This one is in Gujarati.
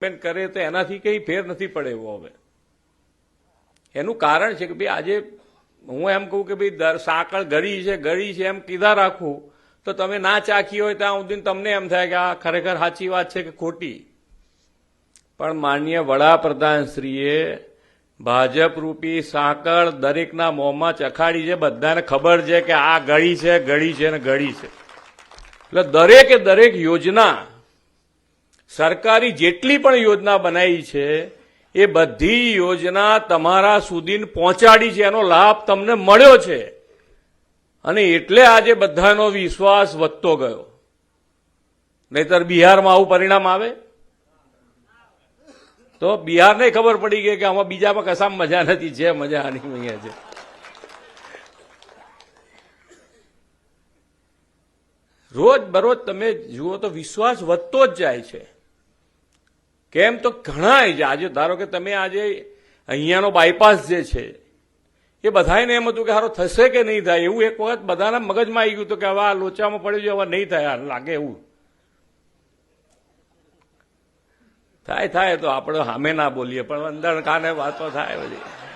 ડેવલપમેન્ટ કરે તો એનાથી કંઈ ફેર નથી પડે એવો હવે. એનું કારણ છે કે ભાઈ આજે હું એમ કહું કે ભાઈ સાંકળ ગળી છે ગળી છે એમ કીધા રાખું, તો તમે ના ચાખી હોય ત્યાં સુધી તમને એમ થાય કે આ ખરેખર સાચી વાત છે કે ખોટી. પણ માનનીય વડાપ્રધાનશ્રીએ ભાજપ રૂપી સાંકળ દરેકના મોંમાં ચખાડી છે, બધાને ખબર છે કે આ ગળી છે ગળી છે ને ગળી છે. એટલે દરેકે દરેક યોજના સરકારી જેટલી પણ યોજના બનાવી છે, એ બધી યોજના તમારા સુધી પહોંચાડી છે, એનો લાભ તમને મળ્યો છે. અને એટલે આજે બધાનો વિશ્વાસ વધતો ગયો. નહીતર બિહારમાં આવું પરિણામ આવે? તો બિહારને ખબર પડી ગઈ કે આમાં બીજામાં કશામાં મજા નથી, જે મજા આની અહીંયા છે. રોજ બરોજ તમે જુઓ તો વિશ્વાસ વધતો જ જાય છે. કેમ તો ઘણા આજે ધારો કે તમે આજે અહીંયાનો બાયપાસ જે છે, એ બધાને એમ હતું કે હારો થશે કે નહીં થાય? એવું એક વખત બધાના મગજમાં આવી ગયું હતું કે હવે આ લોચામાં પડ્યું છે, હવે નહીં થાય. લાગે એવું. થાય થાય તો આપણે સામે ના બોલીએ, પણ અંદર કાને વાતો થાય બધી.